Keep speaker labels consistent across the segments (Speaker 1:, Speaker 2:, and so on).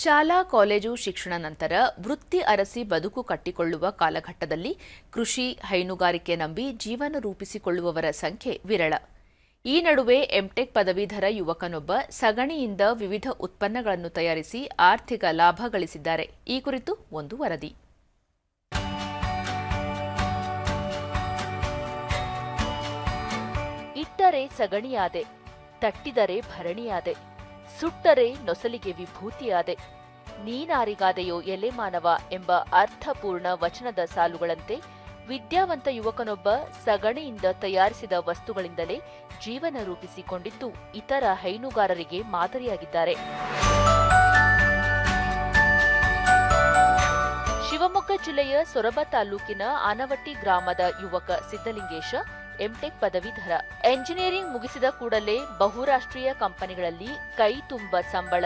Speaker 1: ಶಾಲಾ, ಕಾಲೇಜು ಶಿಕ್ಷಣ ನಂತರ ವೃತ್ತಿ ಅರಸಿ ಬದುಕು ಕಟ್ಟಿಕೊಳ್ಳುವ ಕಾಲಘಟ್ಟದಲ್ಲಿ ಕೃಷಿ ಹೈನುಗಾರಿಕೆ ನಂಬಿ ಜೀವನ ರೂಪಿಸಿಕೊಳ್ಳುವವರ ಸಂಖ್ಯೆ ವಿರಳ. ಈ ನಡುವೆ ಎಂಟೆಕ್ ಪದವೀಧರ ಯುವಕನೊಬ್ಬ ಸಗಣಿಯಿಂದ ವಿವಿಧ ಉತ್ಪನ್ನಗಳನ್ನು ತಯಾರಿಸಿ ಆರ್ಥಿಕ ಲಾಭ ಗಳಿಸಿದ್ದಾರೆ. ಈ ಕುರಿತು ಒಂದು ವರದಿ. ಇಟ್ಟರೆ ಸಗಣಿಯಾದೆ, ತಟ್ಟಿದರೆ ಭರಣಿಯಾದೆ ಸುಟ್ಟರೆ ನೊಸಲಿಗೆ ವಿಭೂತಿಯಾದೆ, ನೀನಾರಿಗಾದೆಯೋ ಎಲೆ ಮಾನವ ಎಂಬ ಅರ್ಥಪೂರ್ಣ ವಚನದ ಸಾಲುಗಳಂತೆ ವಿದ್ಯಾವಂತ ಯುವಕನೊಬ್ಬ ಸಗಣಿಯಿಂದ ತಯಾರಿಸಿದ ವಸ್ತುಗಳಿಂದಲೇ ಜೀವನ ರೂಪಿಸಿಕೊಂಡಿದ್ದು ಇತರ ಹೈನುಗಾರರಿಗೆ ಮಾದರಿಯಾಗಿದ್ದಾರೆ. ಶಿವಮೊಗ್ಗ ಜಿಲ್ಲೆಯ ಸೊರಬ ತಾಲೂಕಿನ ಆನವಟ್ಟಿ ಗ್ರಾಮದ ಯುವಕ ಸಿದ್ದಲಿಂಗೇಶ ಎಂಟೆಕ್ ಪದವೀಧರ. ಎಂಜಿನಿಯರಿಂಗ್ ಮುಗಿಸಿದ ಕೂಡಲೇ ಬಹುರಾಷ್ಟ್ರೀಯ ಕಂಪನಿಗಳಲ್ಲಿ ಕೈ ತುಂಬ ಸಂಬಳ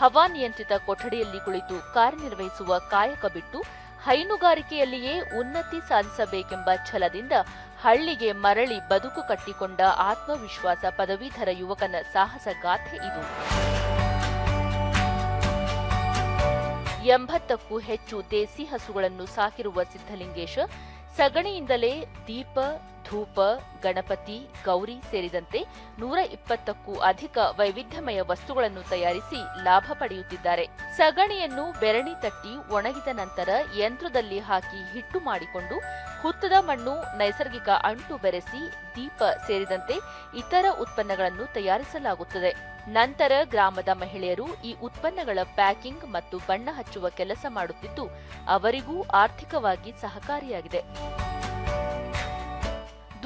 Speaker 1: ಹವಾನಿಯಂತ್ರಿತ ಕೊಠಡಿಯಲ್ಲಿ ಕುಳಿತು ಕಾರ್ಯನಿರ್ವಹಿಸುವ ಕಾಯಕ ಬಿಟ್ಟು ಹೈನುಗಾರಿಕೆಯಲ್ಲಿಯೇ ಉನ್ನತಿ ಸಾಧಿಸಬೇಕೆಂಬ ಛಲದಿಂದ ಹಳ್ಳಿಗೆ ಮರಳಿ ಬದುಕು ಕಟ್ಟಿಕೊಂಡ ಆತ್ಮವಿಶ್ವಾಸ ಪದವೀಧರ ಯುವಕನ ಸಾಹಸ ಗಾಥೆ ಇದು. ಎಂಬತ್ತಕ್ಕೂ ಹೆಚ್ಚು ದೇಸಿ ಹಸುಗಳನ್ನು ಸಾಕಿರುವ ಸಿದ್ದಲಿಂಗೇಶ ಸಗಣಿಯಿಂದಲೇ ದೀಪ ಧೂಪ, ಗಣಪತಿ, ಗೌರಿ ಸೇರಿದಂತೆ ನೂರ ಇಪ್ಪತ್ತಕ್ಕೂ ಅಧಿಕ ವೈವಿಧ್ಯಮಯ ವಸ್ತುಗಳನ್ನು ತಯಾರಿಸಿ ಲಾಭ ಪಡೆಯುತ್ತಿದ್ದಾರೆ. ಸಗಣಿಯನ್ನು ಬೆರಣಿ ತಟ್ಟಿ ಒಣಗಿದ ನಂತರ ಯಂತ್ರದಲ್ಲಿ ಹಾಕಿ ಹಿಟ್ಟು ಮಾಡಿಕೊಂಡು ಹುತ್ತದ ಮಣ್ಣು, ನೈಸರ್ಗಿಕ ಅಂಟು ಬೆರೆಸಿ ದೀಪ ಸೇರಿದಂತೆ ಇತರ ಉತ್ಪನ್ನಗಳನ್ನು ತಯಾರಿಸಲಾಗುತ್ತದೆ. ನಂತರ ಗ್ರಾಮದ ಮಹಿಳೆಯರು ಈ ಉತ್ಪನ್ನಗಳ ಪ್ಯಾಕಿಂಗ್ ಮತ್ತು ಬಣ್ಣ ಹಚ್ಚುವ ಕೆಲಸ ಮಾಡುತ್ತಿದ್ದು, ಅವರಿಗೂ ಆರ್ಥಿಕವಾಗಿ ಸಹಕಾರಿಯಾಗಿದೆ.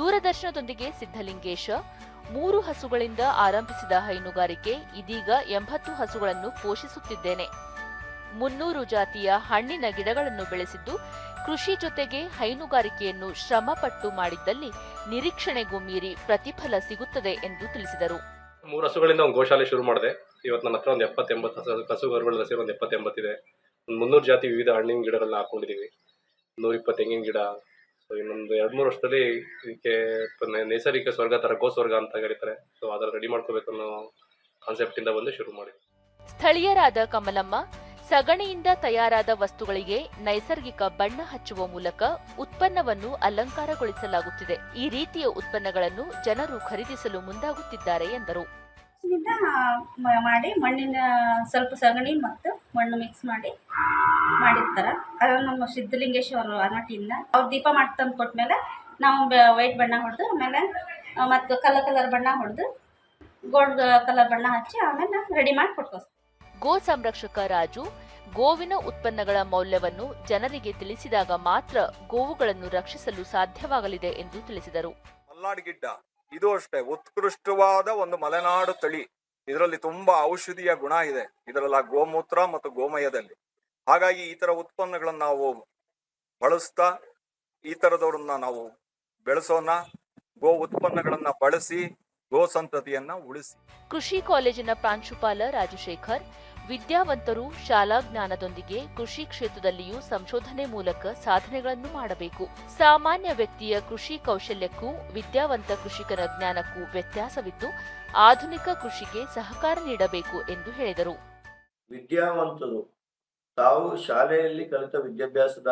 Speaker 1: ದೂರದರ್ಶನದೊಂದಿಗೆ ಸಿದ್ಧಲಿಂಗೇಶ ಮೂರು ಹಸುಗಳಿಂದ ಆರಂಭಿಸಿದ ಹೈನುಗಾರಿಕೆ, ಇದೀಗ ಎಂಬತ್ತು ಹಸುಗಳನ್ನು ಪೋಷಿಸುತ್ತಿದ್ದೇನೆ. ಮುನ್ನೂರು ಜಾತಿಯ ಹಣ್ಣಿನ ಗಿಡಗಳನ್ನು ಬೆಳೆಸಿದ್ದು, ಕೃಷಿ ಜೊತೆಗೆ ಹೈನುಗಾರಿಕೆಯನ್ನು ಶ್ರಮಪಟ್ಟು ಮಾಡಿದ್ದಲ್ಲಿ ನಿರೀಕ್ಷಣೆಗೂ ಮೀರಿ ಪ್ರತಿಫಲ ಸಿಗುತ್ತದೆ ಎಂದು ತಿಳಿಸಿದರು.
Speaker 2: ಮೂರು ಹಸುಗಳಿಂದ ಒಂದು ಗೋಶಾಲೆ ಶುರು ಮಾಡಿದೆ. ಇವತ್ತು ನನ್ನ ಹತ್ರ ಒಂದು ಎಪ್ಪತ್ತೆಂಬತ್ತು ಹಸು ಹಸುಗರುಗಳನ್ನ ಸೇರಿ ಒಂದು ಎಪ್ಪತ್ತೆಂಬತ್ತಿದೆ ಒಂದು ಮುನ್ನೂರು ಜಾತಿ ವಿವಿಧ ಹಣ್ಣಿನ ಗಿಡಗಳನ್ನ ಹಾಕೊಂಡಿದ್ದೀವಿ. ಇಪ್ಪತ್ತು ತೆಂಗಿನ ಗಿಡ ಸೊ ಇನ್ನೊಂದು ಎರಡು ಮೂರು ವರ್ಷದಲ್ಲಿ ಇದಕ್ಕೆ ನೈಸರ್ಗಿಕ ಸ್ವರ್ಗ ಥರ ಗೋ ಸ್ವರ್ಗ ಅಂತ ಕರೀತಾರೆ ಸೊ ಅದರ ರೆಡಿ ಮಾಡ್ಕೋಬೇಕು ಅನ್ನೋ ಕಾನ್ಸೆಪ್ಟಿಂದ ಬಂದು ಶುರು ಮಾಡಿ
Speaker 1: ಸ್ಥಳೀಯರಾದ ಕಮಲಮ್ಮ ಸಗಣಿಯಿಂದ ತಯಾರಾದ ವಸ್ತುಗಳಿಗೆ ನೈಸರ್ಗಿಕ ಬಣ್ಣ ಹಚ್ಚುವ ಮೂಲಕ ಉತ್ಪನ್ನವನ್ನು ಅಲಂಕಾರಗೊಳಿಸಲಾಗುತ್ತಿದೆ. ಈ ರೀತಿಯ ಉತ್ಪನ್ನಗಳನ್ನು ಜನರು ಖರೀದಿಸಲು ಮುಂದಾಗುತ್ತಿದ್ದಾರೆ ಎಂದರು.
Speaker 3: ಮಾಡಿ ಮಣ್ಣಿನ ಸ್ವಲ್ಪ ಸಗಣಿ ಮತ್ತು ಮಣ್ಣು ಮಿಕ್ಸ್ ಮಾಡಿ ಮಾಡಿರ್ತಾರೆ. ಅದು ನಮ್ಮ ಸಿದ್ಧಲಿಂಗೇಶ್ವರ ಅನಟಿಯಿಂದ ಅವ್ರು ದೀಪ ಮಾಡಿ ತಂದು ಕೊಟ್ಮೇಲೆ ನಾವು ವೈಟ್ ಬಣ್ಣ ಹೊಡೆದು ಆಮೇಲೆ ಮತ್ತು ಕಲರ್ ಕಲರ್ ಬಣ್ಣ ಹೊಡೆದು ಗೋಲ್ಡ್ ಕಲರ್ ಬಣ್ಣ ಹಚ್ಚಿ ಆಮೇಲೆ ರೆಡಿ ಮಾಡಿ ಕೊಟ್ಕೋಸ್ತೀವಿ
Speaker 1: ಗೋ ಸಂರಕ್ಷಕ ರಾಜು ಗೋವಿನ ಉತ್ಪನ್ನಗಳ ಮೌಲ್ಯವನ್ನು ಜನರಿಗೆ ತಿಳಿಸಿದಾಗ ಮಾತ್ರ ಗೋವುಗಳನ್ನು ರಕ್ಷಿಸಲು ಸಾಧ್ಯವಾಗಲಿದೆ ಎಂದು ತಿಳಿಸಿದರು.
Speaker 4: ಮಲ್ನಾಡ್ ಗಿಡ್ಡ ಇದು ಅಷ್ಟೇ ಉತ್ಕೃಷ್ಟವಾದ ಒಂದು ಮಲೆನಾಡು ತಳಿ. ಇದರಲ್ಲಿ ತುಂಬಾ ಔಷಧಿಯ ಗುಣ ಇದೆ. ಇದರಲ್ಲ ಗೋಮೂತ್ರ ಮತ್ತು ಗೋಮಯದಲ್ಲಿ. ಹಾಗಾಗಿ ಈ ತರ ಉತ್ಪನ್ನಗಳನ್ನ ನಾವು ಬಳಸ್ತಾ ಈ ತರದವ್ರನ್ನ ನಾವು ಬೆಳೆಸೋಣ. ಗೋ ಉತ್ಪನ್ನಗಳನ್ನ ಬಳಸಿ ಗೋ ಸಂತತಿಯನ್ನ ಉಳಿಸಿ.
Speaker 1: ಕೃಷಿ ಕಾಲೇಜಿನ ಪ್ರಾಂಶುಪಾಲ ರಾಜಶೇಖರ್ ವಿದ್ಯಾವಂತರು ಶಾಲಾ ಜ್ಞಾನದೊಂದಿಗೆ ಕೃಷಿ ಕ್ಷೇತ್ರದಲ್ಲಿಯೂ ಸಂಶೋಧನೆ ಮೂಲಕ ಸಾಧನೆಗಳನ್ನು ಮಾಡಬೇಕು. ಸಾಮಾನ್ಯ ವ್ಯಕ್ತಿಯ ಕೃಷಿ ಕೌಶಲ್ಯಕ್ಕೂ ವಿದ್ಯಾವಂತ ಕೃಷಿಕರ ಜ್ಞಾನಕ್ಕೂ ವ್ಯತ್ಯಾಸವಿದ್ದು ಆಧುನಿಕ ಕೃಷಿಗೆ ಸಹಕಾರ ನೀಡಬೇಕು ಎಂದು ಹೇಳಿದರು.
Speaker 5: ವಿದ್ಯಾವಂತರು ತಾವು ಶಾಲೆಯಲ್ಲಿ ಕಲಿತ ವಿದ್ಯಾಭ್ಯಾಸದ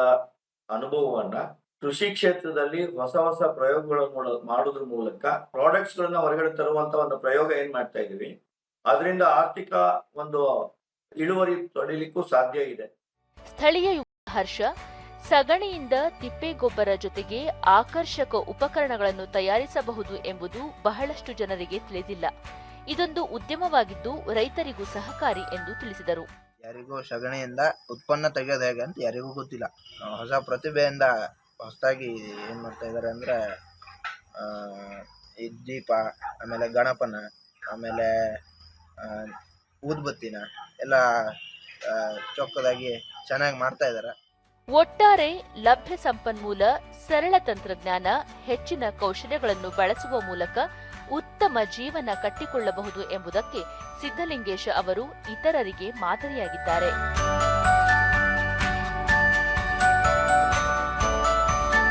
Speaker 5: ಅನುಭವವನ್ನ ಕೃಷಿ ಕ್ಷೇತ್ರದಲ್ಲಿ ಹೊಸ ಹೊಸ ಪ್ರಯೋಗಗಳನ್ನು ಮಾಡ- ಮಾಡೋದ್ರ ಮೂಲಕ ಪ್ರಾಡಕ್ಟ್ಸ್ ಗಳನ್ನ ಹೊರಗಡೆ ತರುವಂತ ಒಂದು ಪ್ರಯೋಗ ಏನ್ ಮಾಡ್ತಾ ಇದೀವಿ ಅದರಿಂದ ಆರ್ಥಿಕ ಒಂದು ಇಳುವರಿ ಪಡಿಲಿಕ್ಕೂ ಸಾಧ್ಯ ಇದೆ.
Speaker 1: ಸ್ಥಳೀಯ ಹರ್ಷ, ಸಗಣಿಯಿಂದ ತಿಪ್ಪೆಗೊಬ್ಬರ ಜೊತೆಗೆ ಆಕರ್ಷಕ ಉಪಕರಣಗಳನ್ನು ತಯಾರಿಸಬಹುದು ಎಂಬುದು ಬಹಳಷ್ಟು ಜನರಿಗೆ ತಿಳಿದಿಲ್ಲ. ಇದೊಂದು ಉದ್ಯಮವಾಗಿದ್ದು ರೈತರಿಗೂ ಸಹಕಾರಿ ಎಂದು ತಿಳಿಸಿದರು.
Speaker 6: ಯಾರಿಗೂ ಸಗಣಿಯಿಂದ ಉತ್ಪನ್ನ ತೆಗೆಯೋದು ಹೇಗೆ ಅಂತ ಯಾರಿಗೂ ಗೊತ್ತಿಲ್ಲ. ಹೊಸ ಪ್ರತಿಭೆಯಿಂದ ಹೊಸದಾಗಿ ಏನು ಮಾಡ್ತಾ ಇದ್ದಾರೆ ಅಂದರೆ ಈ ದೀಪ, ಆಮೇಲೆ ಗಣಪನ, ಆಮೇಲೆ ಊದ್ಬತ್ತಿನ ಎಲ್ಲ ಚೊಕ್ಕದಾಗಿ ಚೆನ್ನಾಗಿ ಮಾಡ್ತಾ ಇದ್ದಾರೆ
Speaker 1: ಒಟ್ಟಾರೆ ಲಭ್ಯ ಸಂಪನ್ಮೂಲ, ಸರಳ ತಂತ್ರಜ್ಞಾನ, ಹೆಚ್ಚಿನ ಕೌಶಲ್ಯಗಳನ್ನು ಬಳಸುವ ಮೂಲಕ ಉತ್ತಮ ಜೀವನ ಕಟ್ಟಿಕೊಳ್ಳಬಹುದು ಎಂಬುದಕ್ಕೆ ಸಿದ್ದಲಿಂಗೇಶ ಅವರು ಇತರರಿಗೆ ಮಾದರಿಯಾಗಿದ್ದಾರೆ.